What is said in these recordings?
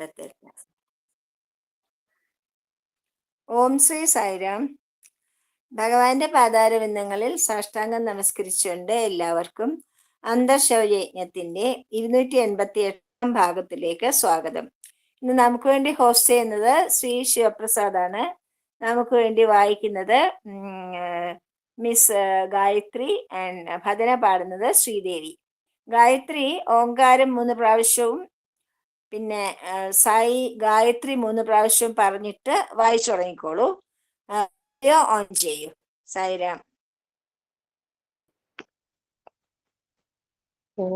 ബത്തെടുക്കാം ഓം ശ്രീ സായിരാം. ഭഗവാന്റെ പാതാരവിന്ദങ്ങളിൽ സാഷ്ടാംഗം നമസ്കരിച്ചുകൊണ്ട് എല്ലാവർക്കും അന്തർശൗര്യജ്ഞത്തിന്റെ ഇരുന്നൂറ്റി എൺപത്തി എട്ടാം ഭാഗത്തിലേക്ക് സ്വാഗതം. ഇന്ന് നമുക്ക് വേണ്ടി ഹോസ്റ്റ് ചെയ്യുന്നത് ശ്രീ ശിവപ്രസാദാണ്. നമുക്ക് വേണ്ടി വായിക്കുന്നത് മിസ് ഗായത്രി ആൻഡ് ഭജന പാടുന്നത് ശ്രീദേവി. ഗായത്രി ഓങ്കാരം മൂന്ന് പ്രാവശ്യവും പിന്നെ സായി ഗായത്രി മൂന്ന് പ്രാവശ്യം പറഞ്ഞിട്ട് വായിച്ചു തുടങ്ങിക്കോളൂ. ഓൺ ചെയ്യൂ. സായിരാം. ഓ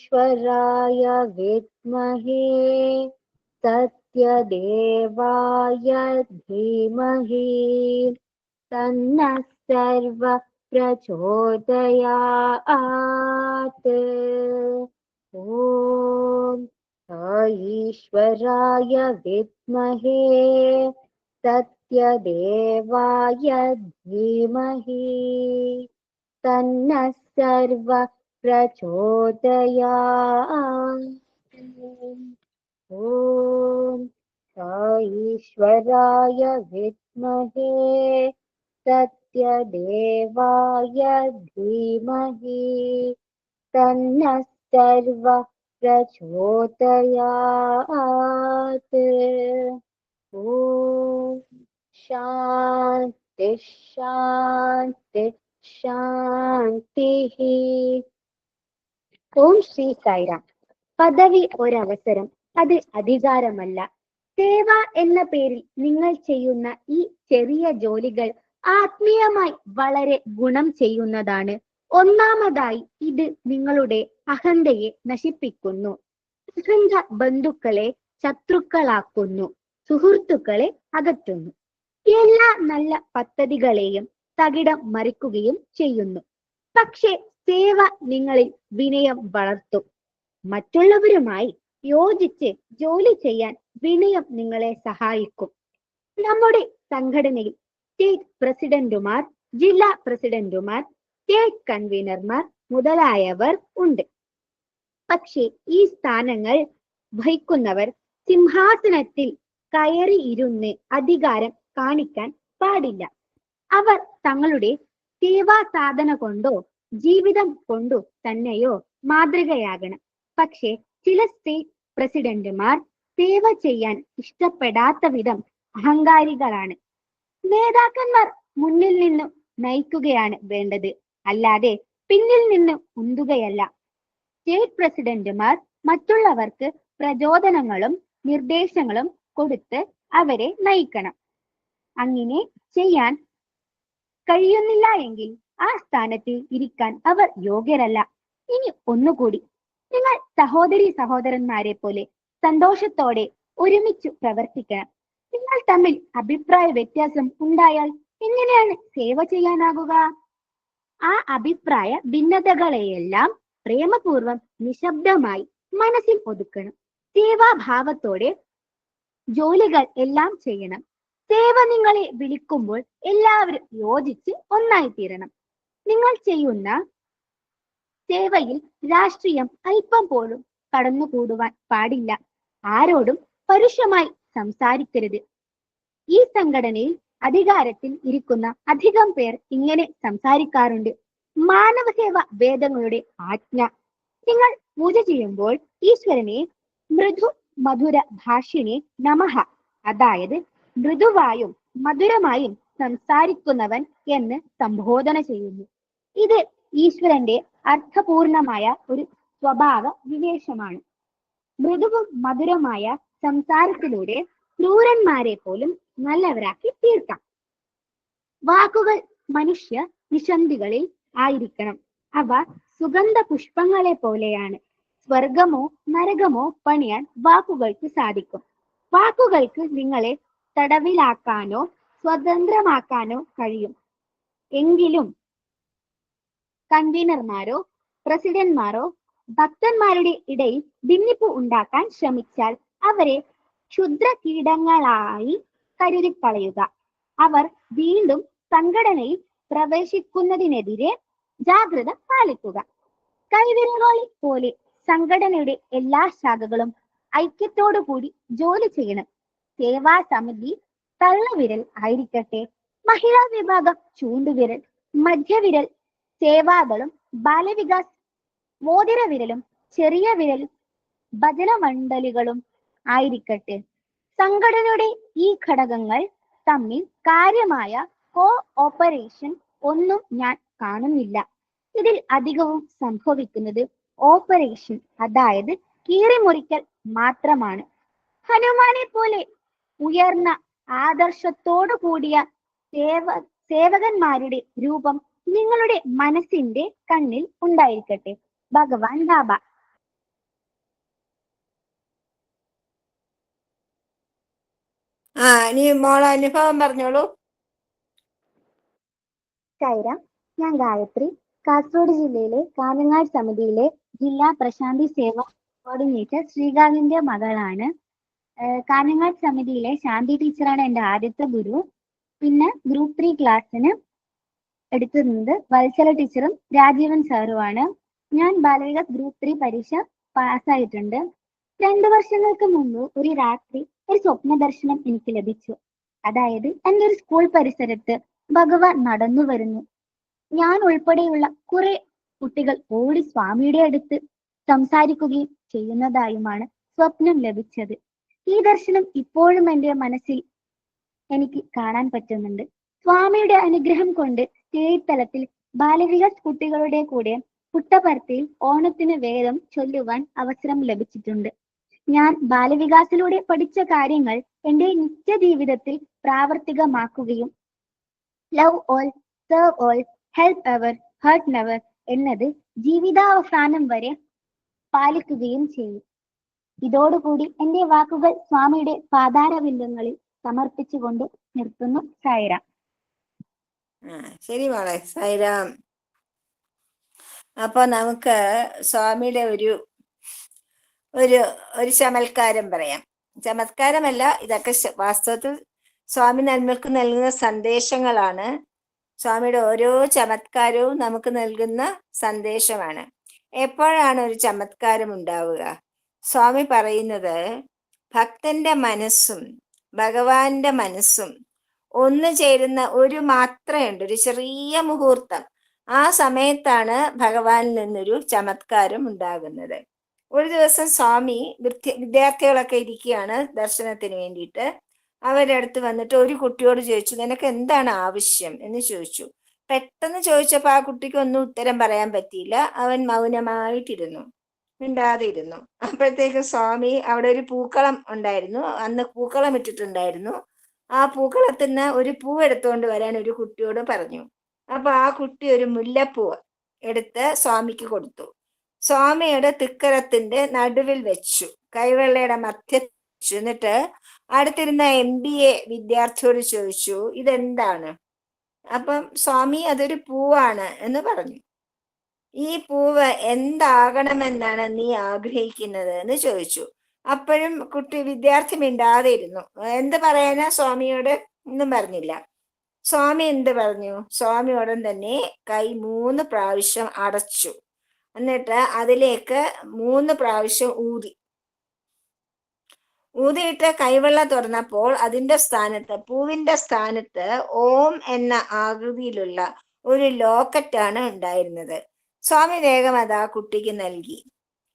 साईश्वराय विद्महे सत्यदेवाय धीमहि तन्नः सर्व प्रचोदयात् ॐ साईश्वराय विद्महे सत्यदेवाय धीमहि तन्नः सर्व प्रचोदया ॐ ईश्वराय विद्महे सत्यदेवाय धीमहि तन्नः सर्वः प्रचोदयात् ॐ शान्तिः शान्तिः शान्तिः। ഓം ശ്രീ സായിറാം. പദവി ഒരവസരം അത് അധികാരമല്ല. സേവ എന്ന പേരിൽ നിങ്ങൾ ചെയ്യുന്ന ഈ ചെറിയ ജോലികൾ ആത്മീയമായി വളരെ ഗുണം ചെയ്യുന്നതാണ്. ഒന്നാമതായി ഇത് നിങ്ങളുടെ അഹന്തയെ നശിപ്പിക്കുന്നു. അഹന്ത ബന്ധുക്കളെ ശത്രുക്കളാക്കുന്നു. സുഹൃത്തുക്കളെ അകറ്റുന്നു. എല്ലാ നല്ല പദ്ധതികളെയും തകിടം മറിക്കുകയും ചെയ്യുന്നു. പക്ഷേ സേവ നിങ്ങളിൽ വിനയം വളർത്തും. മറ്റുള്ളവരുമായി യോജിച്ച് ജോലി ചെയ്യാൻ വിനയം നിങ്ങളെ സഹായിക്കും. നമ്മുടെ സംഘടനയിൽ സ്റ്റേറ്റ് പ്രസിഡന്റുമാർ ജില്ലാ പ്രസിഡന്റുമാർ സ്റ്റേറ്റ് കൺവീനർമാർ മുതലായവർ ഉണ്ട്. പക്ഷേ ഈ സ്ഥാനങ്ങൾ വഹിക്കുന്നവർ സിംഹാസനത്തിൽ കയറി ഇരുന്ന് അധികാരം കാണിക്കാൻ പാടില്ല. അവർ തങ്ങളുടെ സേവാ സാധന കൊണ്ടോ ജീവിതം കൊണ്ടു തന്നെയോ മാതൃകയാകണം. പക്ഷേ ചില സ്റ്റേറ്റ് പ്രസിഡന്റുമാർ സേവ ചെയ്യാൻ ഇഷ്ടപ്പെടാത്ത വിധം അഹങ്കാരികളാണ്. നേതാക്കന്മാർ മുന്നിൽ നിന്ന് നയിക്കുകയാണ് വേണ്ടത്. അല്ലാതെ പിന്നിൽ നിന്ന് ഉന്തുകയല്ല. സ്റ്റേറ്റ് പ്രസിഡന്റുമാർ മറ്റുള്ളവർക്ക് പ്രചോദനങ്ങളും നിർദ്ദേശങ്ങളും കൊടുത്ത് അവരെ നയിക്കണം. അങ്ങനെ ചെയ്യാൻ കഴിയുന്നില്ല എങ്കിൽ ആ സ്ഥാനത്തിൽ ഇരിക്കാൻ അവർ യോഗ്യരല്ല. ഇനി ഒന്നുകൂടി. നിങ്ങൾ സഹോദരി സഹോദരന്മാരെ പോലെ സന്തോഷത്തോടെ ഒരുമിച്ച് പ്രവർത്തിക്കണം. നിങ്ങൾ തമ്മിൽ അഭിപ്രായ വ്യത്യാസം ഉണ്ടായാൽ എങ്ങനെയാണ് സേവ ചെയ്യാനാകുക? ആ അഭിപ്രായ ഭിന്നതകളെയെല്ലാം പ്രേമപൂർവം നിശബ്ദമായി മനസ്സിൽ ഒതുക്കണം. സേവാഭാവത്തോടെ ജോലികൾ എല്ലാം ചെയ്യണം. സേവ നിങ്ങളെ വിളിക്കുമ്പോൾ എല്ലാവരും യോജിച്ച് ഒന്നായി തീരണം നിങ്ങൾ ചെയ്യുന്ന സേവയിൽ രാഷ്ട്രീയം അല്പം പോലും കടന്നുകൂടുവാൻ പാടില്ല. ആരോടും പരുഷമായി സംസാരിക്കരുത്. ഈ സംഘടനയിൽ അധികാരത്തിൽ ഇരിക്കുന്ന അധികം പേർ ഇങ്ങനെ സംസാരിക്കാറുണ്ട്. മാനവസേവ വേദങ്ങളുടെ ആജ്ഞ. നിങ്ങൾ പൂജ ചെയ്യുമ്പോൾ ഈശ്വരനെ മൃദു മധുര ഭാഷിണി നമഹ അതായത് മൃദുവായും മധുരമായും സംസാരിക്കുന്നവൻ എന്ന് സംബോധന ചെയ്യുന്നു. ഇത് ഈശ്വരന്റെ അർത്ഥപൂർണമായ ഒരു സ്വഭാവ വിവേശമാണ് മൃദുവും മധുരമായ സംസാരത്തിലൂടെ ക്രൂരന്മാരെ പോലും നല്ലവരാക്കി തീർക്കാം. വാക്കുകൾ മനുഷ്യ നിശന്തികളിൽ ആയിരിക്കണം. അവ സുഗന്ധ പുഷ്പങ്ങളെ പോലെയാണ്. സ്വർഗമോ നരകമോ പണിയാൻ വാക്കുകൾക്ക് സാധിക്കും. വാക്കുകൾക്ക് നിങ്ങളെ തടവിലാക്കാനോ സ്വതന്ത്രമാക്കാനോ കഴിയും. എങ്കിലും കൺവീനർമാരോ പ്രസിഡന്റ്മാരോ ഭക്തന്മാരുടെ ഇടയിൽ ഭിന്നിപ്പ് ഉണ്ടാക്കാൻ ശ്രമിച്ചാൽ അവരെ ക്ഷുദ്ര കീടങ്ങളായി കരുതിക്കളയുക. അവർ വീണ്ടും സംഘടനയിൽ പ്രവേശിക്കുന്നതിനെതിരെ ജാഗ്രത പാലിക്കുക. കൈവിരലുകളി പോലെ സംഘടനയുടെ എല്ലാ ശാഖകളും ഐക്യത്തോടു കൂടി ജോലി ചെയ്യണം. സേവാ സമിതി തള്ളവിരൽ ആയിരിക്കട്ടെ. മഹിളാ വിഭാഗം ചൂണ്ടുവിരൽ മധ്യവിരൽ സേവാദളും ബാലവികാസ് മോതിര വിരലും ചെറിയ വിരൽ ഭജനമണ്ഡലികളും ആയിരിക്കട്ടെ. സംഘടനയുടെ ഈ ഘടകങ്ങൾ തമ്മിൽ കാര്യമായ കോ ഓപ്പറേഷൻ ഒന്നും ഞാൻ കാണുന്നില്ല. ഇതിൽ അധികവും സംഭവിക്കുന്നത് ഓപ്പറേഷൻ അതായത് കീറിമുറിക്കൽ മാത്രമാണ്. ഹനുമാനെ പോലെ ഉയർന്ന ആദർശത്തോടു കൂടിയ സേവ സേവകന്മാരുടെ രൂപം നിങ്ങളുടെ മനസ്സിന്റെ കണ്ണിൽ ഉണ്ടായിരിക്കട്ടെ. ഭഗവാൻ ബാബ. ആ ഇനി മോളെ അനുഭവം പറഞ്ഞോളൂ. കൈര ഞാൻ ഗായത്രി. കാസർഗോഡ് ജില്ലയിലെ കാഞ്ഞങ്ങാട് സമിതിയിലെ ജില്ലാ പ്രശാന്തി സേവ കോർഡിനേറ്റർ ശ്രീകാന്തിന്റെ മകളാണ്. കാനങ്ങാട് കാഞ്ഞങ്ങാട് സമിതിയിലെ ശാന്തി ടീച്ചറാണ് എന്റെ ആദ്യത്തെ ഗുരു. പിന്നെ ഗ്രൂപ്പ് ത്രീ ക്ലാസ്സിന് എടുത്തിരുന്നത് വത്സല ടീച്ചറും രാജീവൻ സാറുമാണ്. ഞാൻ ബാലവികാസ് ഗ്രൂപ്പ് ത്രീ പരീക്ഷ പാസ്സായിട്ടുണ്ട് രണ്ടു വർഷങ്ങൾക്ക് മുമ്പ് ഒരു രാത്രി ഒരു സ്വപ്ന ദർശനം എനിക്ക് ലഭിച്ചു. അതായത് എന്റെ ഒരു സ്കൂൾ പരിസരത്ത് ഭഗവാൻ നടന്നു വരുന്നു. ഞാൻ ഉൾപ്പെടെയുള്ള കുറെ കുട്ടികൾ ഓടി സ്വാമിയുടെ അടുത്ത് സംസാരിക്കുകയും ചെയ്യുന്നതായുമാണ് സ്വപ്നം ലഭിച്ചത്. ഈ ദർശനം ഇപ്പോഴും എന്റെ മനസ്സിൽ എനിക്ക് കാണാൻ പറ്റുന്നുണ്ട്. സ്വാമിയുടെ അനുഗ്രഹം കൊണ്ട് സ്റ്റേറ്റ് തലത്തിൽ ബാലവികാസ് കുട്ടികളുടെ കൂടെ പുട്ടപർത്തിയിൽ ഓണത്തിന് വേദം ചൊല്ലുവാൻ അവസരം ലഭിച്ചിട്ടുണ്ട്. ഞാൻ ബാലവികാസിലൂടെ പഠിച്ച കാര്യങ്ങൾ എന്റെ നിത്യജീവിതത്തിൽ പ്രാവർത്തികമാക്കുകയും love all serve all help ever hurt never എന്നത് ജീവിതാവസാനം വരെ പാലിക്കുകയും ചെയ്യും. ഇതോടുകൂടി എന്റെ വാക്കുകൾ സ്വാമിയുടെ പാതാരബിന്ദങ്ങളിൽ സമർപ്പിച്ചുകൊണ്ട് നിർത്തുന്നു. സായിര ശരി മോളെ സൈറാം അപ്പൊ നമുക്ക് സ്വാമിയുടെ ഒരു ഒരു ഒരു ചമൽക്കാരം പറയാം. ചമത്കാരമല്ല ഇതൊക്കെ വാസ്തവത്തിൽ സ്വാമി നമ്മൾക്ക് നൽകുന്ന സന്ദേശങ്ങളാണ്. സ്വാമിയുടെ ഓരോ ചമത്കാരവും നമുക്ക് നൽകുന്ന സന്ദേശമാണ്. എപ്പോഴാണ് ഒരു ചമത്കാരം ഉണ്ടാവുക? സ്വാമി പറയുന്നത് ഭക്തന്റെ മനസ്സും ഭഗവാന്റെ മനസ്സും ഒന്നു ചേരുന്ന ഒരു മാത്രയുണ്ട് ഒരു ചെറിയ മുഹൂർത്തം. ആ സമയത്താണ് ഭഗവാനിൽ നിന്നൊരു ചമത്കാരം ഉണ്ടാകുന്നത്. ഒരു ദിവസം സ്വാമി വിദ്യാർത്ഥികളൊക്കെ ഇരിക്കുകയാണ് ദർശനത്തിന് വേണ്ടിയിട്ട്. അവരുടെ അടുത്ത് വന്നിട്ട് ഒരു കുട്ടിയോട് ചോദിച്ചു നിനക്ക് എന്താണ് ആവശ്യം? എന്ന് ചോദിച്ചു. പെട്ടെന്ന് ചോദിച്ചപ്പോൾ ആ കുട്ടിക്ക് ഒന്നും ഉത്തരം പറയാൻ പറ്റിയില്ല. അവൻ മൗനമായിട്ടിരുന്നു. മിണ്ടാതെ ഇരുന്നു അപ്പോഴത്തേക്ക് സ്വാമി അവിടെ ഒരു പൂക്കളം ഉണ്ടായിരുന്നു. അന്ന് പൂക്കളം ഇട്ടിട്ടുണ്ടായിരുന്നു. ആ പൂക്കളത്തിന് ഒരു പൂ എടുത്തുകൊണ്ട് വരാൻ ഒരു കുട്ടിയോട് പറഞ്ഞു. അപ്പൊ ആ കുട്ടി ഒരു മുല്ലപ്പൂവ് എടുത്ത് സ്വാമിക്ക് കൊടുത്തു. സ്വാമിയുടെ തിക്കരത്തിന്റെ നടുവിൽ വെച്ചു. കൈവെള്ളയുടെ മധ്യത്തിൽ വെച്ചു. എന്നിട്ട് അടുത്തിരുന്ന എം ബി എ വിദ്യാർത്ഥിയോട് ചോദിച്ചു ഇതെന്താണ്? അപ്പം സ്വാമി അതൊരു പൂവാണ് എന്ന് പറഞ്ഞു. ഈ പൂവ് എന്താകണമെന്നാണ് നീ ആഗ്രഹിക്കുന്നത് എന്ന് ചോദിച്ചു. അപ്പോഴും കുട്ടി വിദ്യാർത്ഥി മിണ്ടാതെ ഇരുന്നു എന്ത് പറയാനാ സ്വാമിയോട്? ഒന്നും പറഞ്ഞില്ല. സ്വാമി എന്ത് പറഞ്ഞു? സ്വാമി ഉടൻ തന്നെ കൈ മൂന്ന് പ്രാവശ്യം അടച്ചു. എന്നിട്ട് അതിലേക്ക് മൂന്ന് പ്രാവശ്യം ഊതി. ഊതിയിട്ട് കൈവെള്ള തുറന്നപ്പോൾ അതിന്റെ സ്ഥാനത്ത് പൂവിന്റെ സ്ഥാനത്ത് ഓം എന്ന ആകൃതിയിലുള്ള ഒരു ലോക്കറ്റാണ് ഉണ്ടായിരുന്നത്. സ്വാമി വേഗം അത് ആ കുട്ടിക്ക് നൽകി.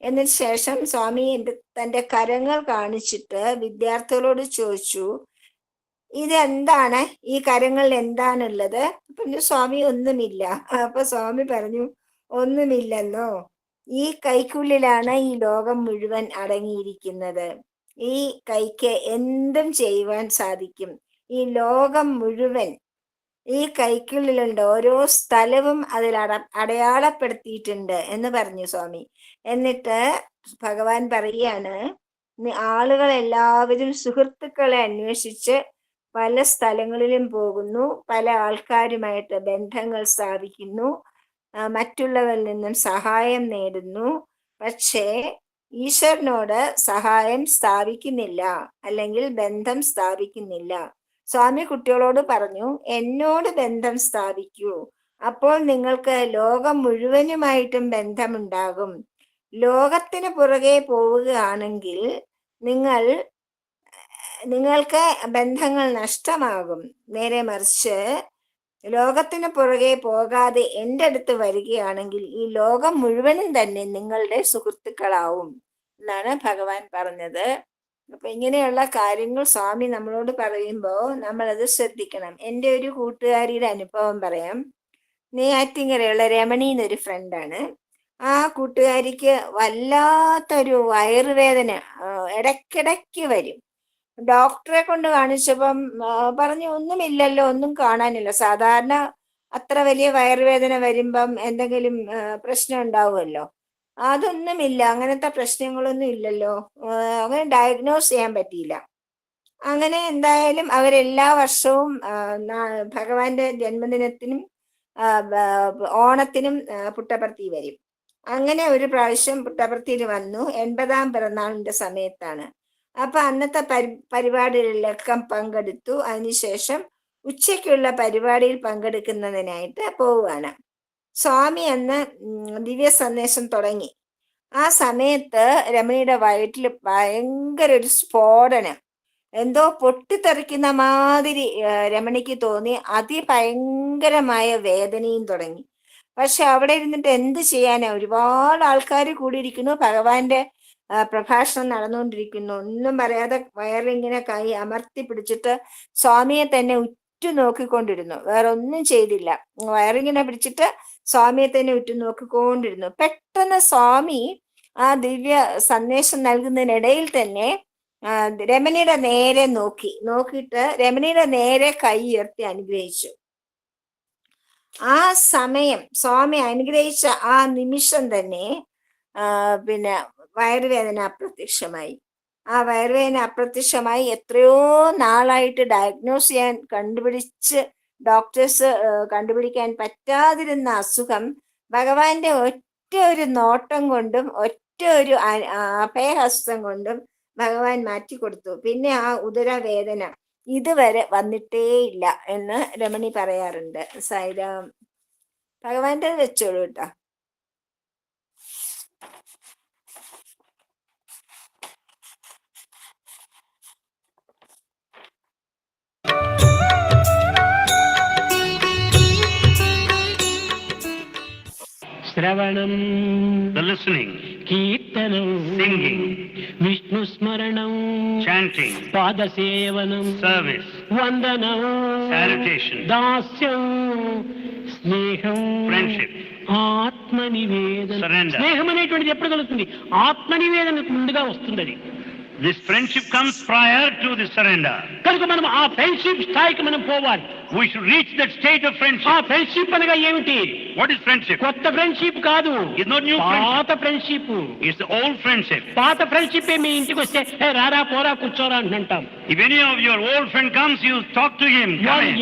എന്നതിന് ശേഷം സ്വാമി എന്റെ തന്റെ കരങ്ങൾ കാണിച്ചിട്ട് വിദ്യാർത്ഥികളോട് ചോദിച്ചു ഇതെന്താണ്? ഈ കരങ്ങളിൽ എന്താണുള്ളത്? പറഞ്ഞു സ്വാമി ഒന്നുമില്ല. അപ്പൊ സ്വാമി പറഞ്ഞു ഒന്നുമില്ലെന്നോ? ഈ കൈക്കുള്ളിലാണ് ഈ ലോകം മുഴുവൻ അടങ്ങിയിരിക്കുന്നത്. ഈ കൈക്ക് എന്തും ചെയ്യുവാൻ സാധിക്കും. ഈ ലോകം മുഴുവൻ ഈ കൈക്കുള്ളിലുണ്ട്. ഓരോ സ്ഥലവും അതിൽ അട അടയാളപ്പെടുത്തിയിട്ടുണ്ട്. എന്ന് പറഞ്ഞു സ്വാമി. എന്നിട്ട് ഭഗവാൻ പറയാണ് "നി- ആളുകൾ എല്ലാവരും സുഹൃത്തുക്കളെ അന്വേഷിച്ച് പല സ്ഥലങ്ങളിലും പോകുന്നു പല ആൾക്കാരുമായിട്ട് ബന്ധങ്ങൾ സ്ഥാപിക്കുന്നു മറ്റുള്ളവരിൽ നിന്നും സഹായം നേടുന്നു. പക്ഷേ ഈശ്വരനോട് സഹായം സ്ഥാപിക്കുന്നില്ല അല്ലെങ്കിൽ ബന്ധം സ്ഥാപിക്കുന്നില്ല. സ്വാമി കുട്ടികളോട് പറഞ്ഞു എന്നോട് ബന്ധം സ്ഥാപിക്കൂ. അപ്പോൾ നിങ്ങൾക്ക് ലോകം മുഴുവനുമായിട്ടും ബന്ധമുണ്ടാകും. ലോകത്തിന് പുറകെ പോവുകയാണെങ്കിൽ നിങ്ങൾ നിങ്ങൾക്ക് ബന്ധങ്ങൾ നഷ്ടമാകും. നേരെ മറിച്ച് ലോകത്തിന് പുറകെ പോകാതെ എന്റെ അടുത്ത് വരികയാണെങ്കിൽ ഈ ലോകം മുഴുവനും തന്നെ നിങ്ങളുടെ സുഹൃത്തുക്കളാവും എന്നാണ് ഭഗവാൻ പറഞ്ഞത്. അപ്പൊ ഇങ്ങനെയുള്ള കാര്യങ്ങൾ സ്വാമി നമ്മളോട് പറയുമ്പോൾ നമ്മളത് ശ്രദ്ധിക്കണം. എന്റെ ഒരു കൂട്ടുകാരിയുടെ അനുഭവം പറയാം. നെയ്യാറ്റിങ്ങരയുള്ള രമണി എന്നൊരു ഫ്രണ്ടാണ് ആ കൂട്ടുകാരിക്ക് വല്ലാത്തൊരു വയറുവേദന ഇടയ്ക്കിടയ്ക്ക് വരും. ഡോക്ടറെ കൊണ്ട് കാണിച്ചപ്പം പറഞ്ഞു ഒന്നുമില്ലല്ലോ ഒന്നും കാണാനില്ല. സാധാരണ അത്ര വലിയ വയറുവേദന വരുമ്പം എന്തെങ്കിലും പ്രശ്നം ഉണ്ടാവുമല്ലോ. അതൊന്നുമില്ല അങ്ങനത്തെ പ്രശ്നങ്ങളൊന്നും ഇല്ലല്ലോ. അങ്ങനെ ഡയഗ്നോസ് ചെയ്യാൻ പറ്റിയില്ല. അങ്ങനെ എന്തായാലും അവരെല്ലാ വർഷവും ഭഗവാന്റെ ജന്മദിനത്തിനും ഓണത്തിനും പുട്ടപ്പർത്തി വരും. അങ്ങനെ ഒരു പ്രാവശ്യം പുട്ടപർത്തിയിൽ വന്നു. എൺപതാം പിറന്നാളിന്റെ സമയത്താണ്. അപ്പൊ അന്നത്തെ പരി പരിപാടികളിലൊക്കെ പങ്കെടുത്തു. അതിനുശേഷം ഉച്ചയ്ക്കുള്ള പരിപാടിയിൽ പങ്കെടുക്കുന്നതിനായിട്ട് പോവുകയാണ്. സ്വാമി അന്ന് ദിവ്യ സന്ദേശം തുടങ്ങി. ആ സമയത്ത് രമണിയുടെ വയറ്റിൽ ഭയങ്കര ഒരു സ്ഫോടനം. എന്തോ പൊട്ടിത്തെറിക്കുന്ന മാതിരി രമണിക്ക് തോന്നി. അതിഭയങ്കരമായ വേദനയും തുടങ്ങി. പക്ഷെ അവിടെ ഇരുന്നിട്ട് എന്ത് ചെയ്യാനാ? ഒരുപാട് ആൾക്കാർ കൂടിയിരിക്കുന്നു. ഭഗവാന്റെ പ്രഭാഷണം നടന്നുകൊണ്ടിരിക്കുന്നു. ഒന്നും പറയാതെ വയറിങ്ങനെ കൈ അമർത്തി പിടിച്ചിട്ട് സ്വാമിയെ തന്നെ ഉറ്റു നോക്കിക്കൊണ്ടിരുന്നു. വേറെ ഒന്നും ചെയ്തില്ല. വയറിങ്ങനെ പിടിച്ചിട്ട് സ്വാമിയെ തന്നെ ഉറ്റു നോക്കിക്കൊണ്ടിരുന്നു. പെട്ടെന്ന് സ്വാമി ആ ദിവ്യ സന്ദേശം നൽകുന്നതിനിടയിൽ തന്നെ രമണിയുടെ നേരെ നോക്കി. നോക്കിയിട്ട് രമണിയുടെ നേരെ കൈ ഉയർത്തി അനുഗ്രഹിച്ചു. ആ സമയം സ്വാമി അനുഗ്രഹിച്ച ആ നിമിഷം തന്നെ പിന്നെ വയറുവേദന അപ്രത്യക്ഷമായി. ആ വയറുവേദന അപ്രത്യക്ഷമായി എത്രയോ നാളായിട്ട് ഡയഗ്നോസ് ചെയ്യാൻ കണ്ടുപിടിച്ച് ഡോക്ടേഴ്സ് കണ്ടുപിടിക്കാൻ പറ്റാതിരുന്ന അസുഖം ഭഗവാന്റെ ഒറ്റ ഒരു നോട്ടം കൊണ്ടും ഒറ്റ ഒരു അഭയഹസ്തം കൊണ്ടും ഭഗവാൻ മാറ്റിക്കൊടുത്തു. പിന്നെ ആ ഉദരവേദന. ഇതുവരെ വന്നിട്ടേ ഇല്ല എന്ന് രമണി പറയാറുണ്ട്. സൈറാം ഭഗവാന്റെ വെച്ചോളൂ കേട്ടോ శ్రవణం కీర్తనం సింగింగ్ విష్ణు స్మరణం చాంటింగ్ పాద సేవనం సర్వీస్ వందనం సానిటేషన్ దాస్యం స్నేహం ఫ్రెండ్షిప్ ఆత్మ నివేదన స్నేహం అనేటువంటిది ఎప్పుడు కలుగుతుంది? ఆత్మ నివేదన ముందుగా వస్తుంది అది this friendship comes prior to the surrender కనుక మనం ఆ ఫ్రెండ్షిప్ స్థాయికి మనం పోవాలి. We should reach that state of friendship ఆ ఫ్రెండ్షిప్ అనగా ఏమిటి? వాట్ ఇస్ ఫ్రెండ్షిప్ కొత్త ఫ్రెండ్షిప్ కాదు. ఇస్ నాట్ న్యూ పాత ఫ్రెండ్షిప్ ఇస్ ఓల్డ్ ఫ్రెండ్షిప్ పాత ఫ్రెండ్షిప్ మీ ఇంటికి వస్తే రారా పోరా కూర్చోరా అంటుంటాం if any of your old friend comes you talk to him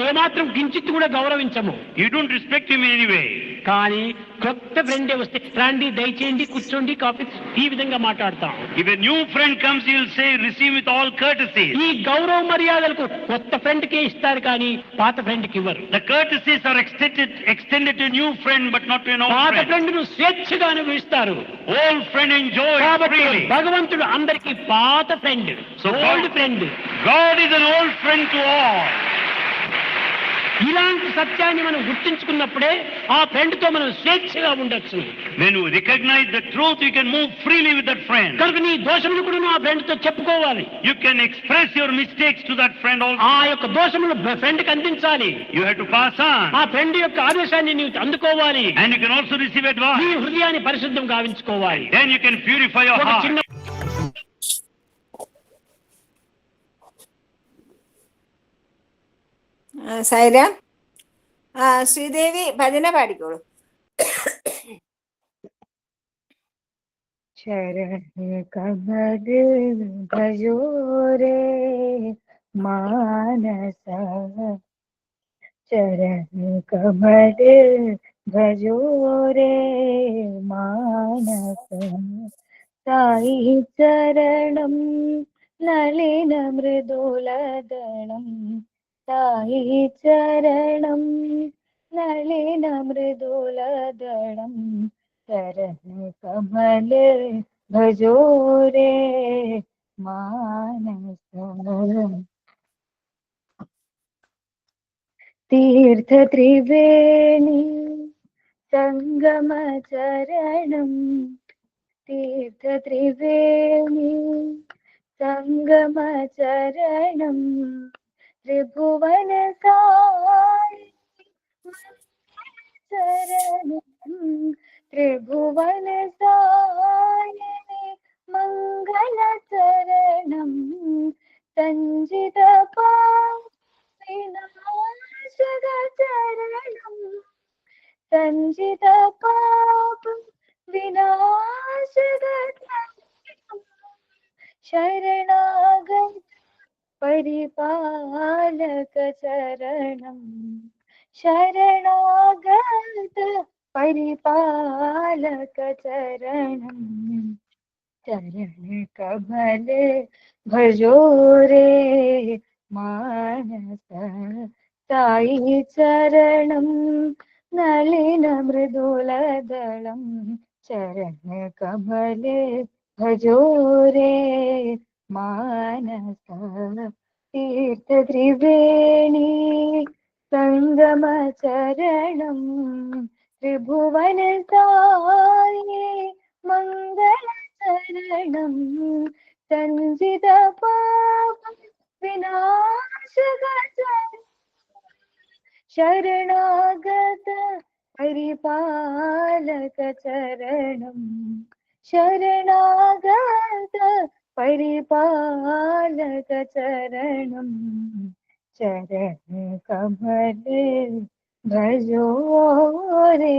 ఏ మాత్రం కించిత్ కూడా గౌరవించము. You don't respect him anyway కానీ కొత్త ఫ్రెండ్ వస్తే రండి దయచేయండి కూర్చోండి కాఫీ ఈ విధంగా మాట్లాడతాం. If a new friend comes you say receive with all courtesy ఈ గౌరవ మర్యాదలకు కొత్త ఫ్రెండ్ కే ఇస్తారు కానీ పాత ఫ్రెండ్ కి ఇవ్వరు The courtesies are extended, extended to a new friend, but not to an old పాత friend. ఫ్రెండ్ ను స్వేచ్ఛగా అనుభవిస్తారు Old friend enjoys కాబట్టి freely. భగవంతుడు అందరికి పాత friend So old God- friend God is an old friend to all. ఇలాంటి సత్యాన్ని మనం గుర్తించుకున్నప్పుడే ఆ ఫ్రెండ్తో మనం స్వేచ్ఛగా ఉండొచ్చు. When recognise the truth you can move freely with that friend కనుక నీ దోషములు కూడా ఆ ఫ్రెండ్తో చెప్పుకోవాలి. You can express your mistakes to that friend also ఆ యొక్క దోషములు ఫ్రెండ్కి అందించాలి. You have to pass on ఆ ఫ్రెండ్ యొక్క ఆదేశాన్ని నీవు అందుకోవాలి. And you can also receive advice నీ హృదయాన్ని పరిశుద్ధం గావించుకోవాలి. Then you can purify your heart സൈര? ആ ശ്രീദേവി ഭജന പാടിക്കോളൂ. ശരണ കമല ഭജോരേ മാനസ. ശരണ കമല ഭജോരേ മാനസ. തായി ചരണം നളിന മൃദുലദണം തായി ചരണം നളിന മൃദുലദളം കരന കമല ഭജോരേ മാനസ തീർത്ഥ ത്രിവേണി സംഗമ ചരണം തീർത്ഥ ത്രിവേണി സംഗമ ചരണം ത്രിഭുവനകാരി ചരണം ത്രിഭുവനകാരി മംഗളചരണം സഞ്ചിത പാശകചരണം സഞ്ചിത പാപം വിനാശകരണം ശരണ പരിപാലക പരിപാലകചരണം. ശരണാഗത പരിപാലക പരിപാലകചരണം. ചരണ കമല ഭജോരേ മാനസ തായി ചരണം. നളിന മൃദുലദളം ചരണ കമല ഭജോരേ മാനസ തീർത്ഥത്രിവേണി സംഗമചരണം ത്രിഭുവനതായേ മംഗളചരണം സഞ്ജിത പാപ വിനാശകചരണം ശരണാഗത പരിപാലക ചരണം ശരണാഗത പരിപാലകചരണം ചരണകമലേ ധ്വജോരേ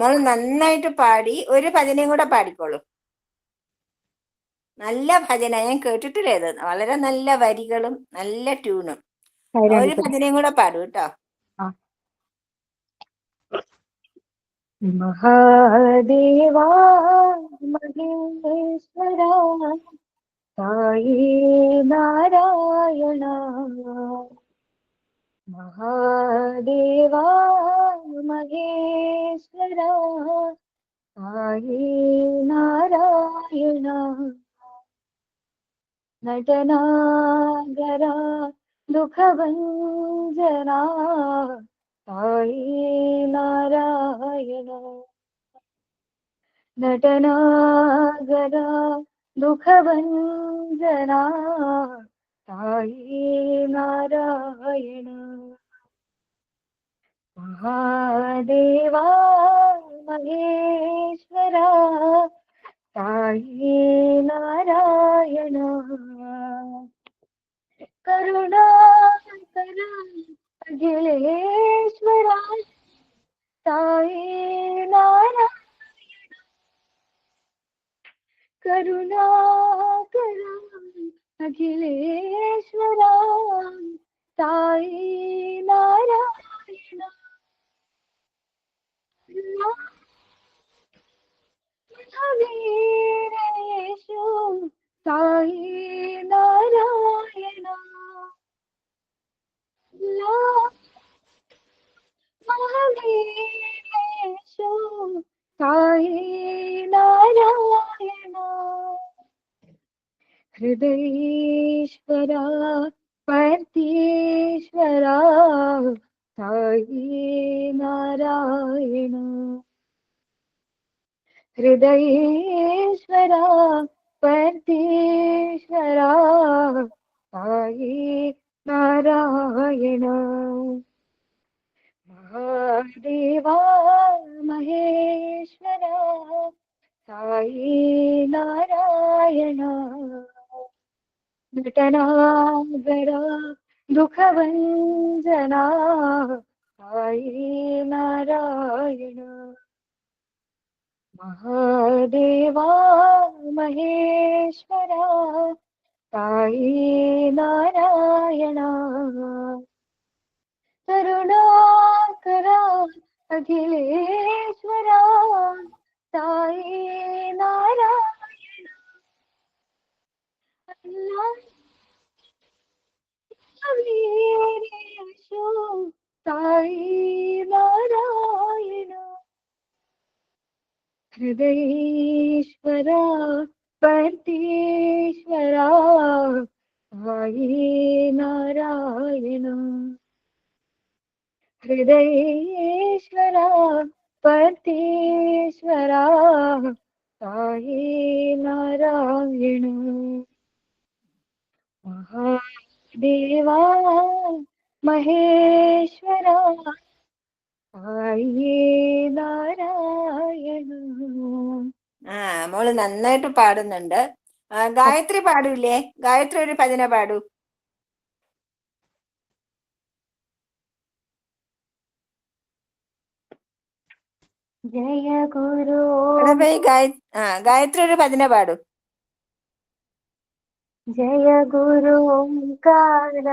മോൾ നന്നായിട്ട് പാടി. ഒരു ഭജനയും കൂടെ പാടിക്കോളൂ. നല്ല ഭജന. ഞാൻ കേട്ടിട്ടില്ലേ വളരെ നല്ല വരികളും നല്ല ട്യൂണും. ഒരു ഭജനയും കൂടെ പാടും കേട്ടോ. മഹാദേവാ മഹേശ്വര സായി നാരായണ മഹാദേവാ മഹേശ്വര സായി നാരായണ നടനാഗര ദുഃഖഭഞ്ജന സായി നാരായണ നടനാഗര ദുഃഖഭഞ്ജന സായി നാരായണ മഹാദേവാ മഹേശ്വര സായി നാരായണ കരുണാകര അഖിലേശ്വര സായി നാരായണ കരുണാകര അഖിലേശ്വര സായി നാരായണ വീരേശു സായി നാരായണ മഹാവീരേശു സായി നാരായണ ഹൃദയേശ്വര പരതീശ്വര സായി നാരായണ ഹൃദയേശ്വര പരതീശ്വര സായി നാരായണ മഹാദേവാ മഹേശ്വര സായി നാരായണ നടനാഗര ദുഃഖഭഞ്ജന സായി നാരായണ മഹാദേവാ മഹേശ്വര തായി നാരായണ. അഖിലേശ്വര. തായി നാരായണ. തായി നാരായണ ഹൃദയേശ്വര പരതീശ്വര വൈ നാരായണ ഹൃദയേശ്വര പരതീശ്വര തായി നാരായണ മഹാദേവാ മഹേശ്വര നാരായണ ആ മോൾ നന്നായിട്ട് പാടുന്നുണ്ട്. ആ, ഗായത്രി പാടൂലേ ഗായത്രി ഒരു ഭജന പാടൂ. ജയ ഗുരു. എടാ പോയി ഗായ ആ ഗായത്രി ഒരു ഭജന പാടൂ. ജയ ഗുരു ഓംകാര.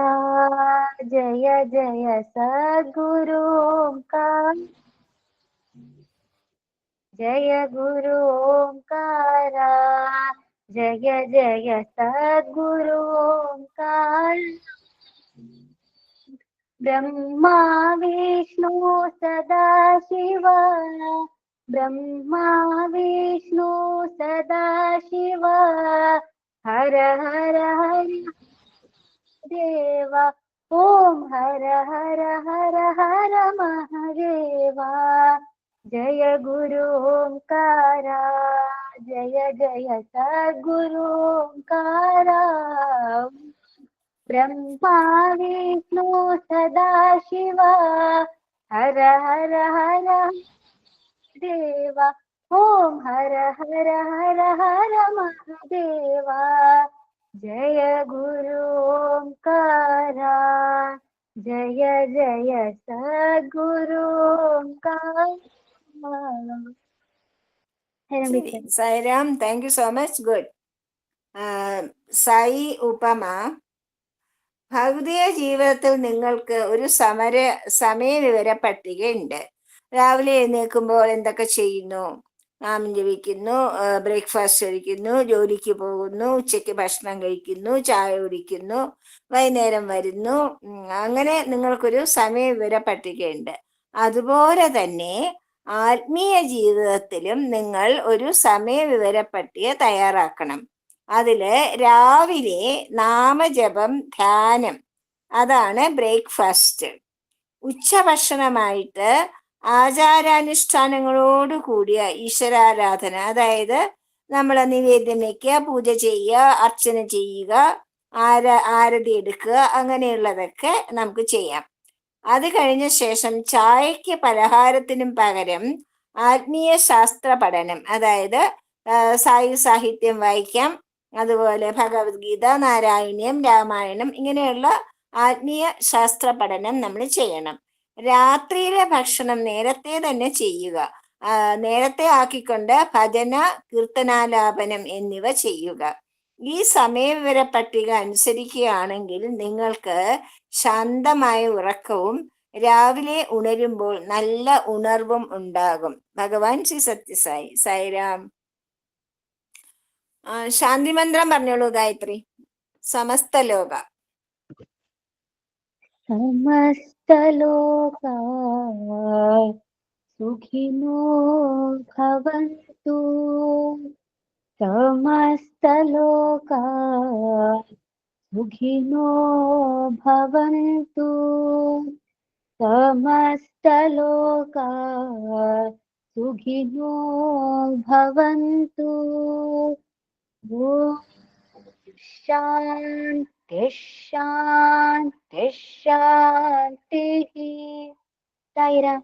ജയ ജയ സദ്ഗുരു ഓംകാര. जय गुरु ओंकारा, जय जय सद्गुरु ओंकार। ब्रह्मा विष्णु सदा शिव ब्रह्मा विष्णु सदा शिव हर हर हर देवा, ओम हर हर हर हर महादेवा। जय गुरु ओंकारा, जय जय सद्गुरु ओंकारा। ब्रह्मा, विष्णु सदा शिवा हर हर हर देवा। ओम हर हर हर हर महादेवा। जय गुरु ओंकारा, जय जय Sadguru Omkara. Sairam thank you so much good Sai ഉപമ ഭൗതിക ജീവിതത്തിൽ നിങ്ങൾക്ക് ഒരു സമര സമയവിവര പട്ടികയുണ്ട് രാവിലെ എഴുന്നേൽക്കുമ്പോൾ എന്തൊക്കെ ചെയ്യുന്നു? നാമം ജപിക്കുന്നു ബ്രേക്ക്ഫാസ്റ്റ് കഴിക്കുന്നു ജോലിക്ക് പോകുന്നു ഉച്ചയ്ക്ക് ഭക്ഷണം കഴിക്കുന്നു ചായ കുടിക്കുന്നു വൈകുന്നേരം വരുന്നു. അങ്ങനെ നിങ്ങൾക്കൊരു സമയവിവര പട്ടികയുണ്ട് അതുപോലെ തന്നെ ആത്മീയ ജീവിതത്തിലും നിങ്ങൾ ഒരു സമയവിവര പട്ടിക തയ്യാറാക്കണം. അതിൽ രാവിലെ നാമജപം ധ്യാനം അതാണ് ബ്രേക്ക്ഫാസ്റ്റ്. ഉച്ചഭക്ഷണമായിട്ട് ആചാരാനുഷ്ഠാനങ്ങളോട് കൂടിയ ഈശ്വരാരാധന അതായത് നമ്മൾ നിവേദ്യം വയ്ക്കുക പൂജ ചെയ്യുക അർച്ചന ചെയ്യുക ആര ആരതി എടുക്കുക അങ്ങനെയുള്ളതൊക്കെ നമുക്ക് ചെയ്യാം. അത് കഴിഞ്ഞ ശേഷം ചായക്ക് പലഹാരത്തിനും പകരം ആത്മീയ ശാസ്ത്ര പഠനം അതായത് സായു സാഹിത്യം വായിക്കാം. അതുപോലെ ഭഗവത്ഗീത നാരായണീയം രാമായണം ഇങ്ങനെയുള്ള ആത്മീയ ശാസ്ത്ര പഠനം നമ്മൾ ചെയ്യണം. രാത്രിയിലെ ഭക്ഷണം നേരത്തെ തന്നെ ചെയ്യുക. നേരത്തെ ആക്കിക്കൊണ്ട് ഭജന കീർത്തനാലാപനം എന്നിവ ചെയ്യുക. ഈ സമയവിവര പട്ടിക അനുസരിക്കുകയാണെങ്കിൽ നിങ്ങൾക്ക് ശാന്തമായ ഉറക്കവും രാവിലെ ഉണരുമ്പോൾ നല്ല ഉണർവും ഉണ്ടാകും. ഭഗവാൻ ശ്രീ സത്യസായി സായിരാം. ശാന്തി മന്ത്രം പറഞ്ഞോളൂ ഗായത്രി. സമസ്ത ലോക. സമസ്ത ലോക. സുഖിനോ ഭവന്തു. समस्तलोका सुखिनो भवन्तु। समस्तलोका सुखिनो भवन्तु। ॐ शान्ति शान्ति साईराम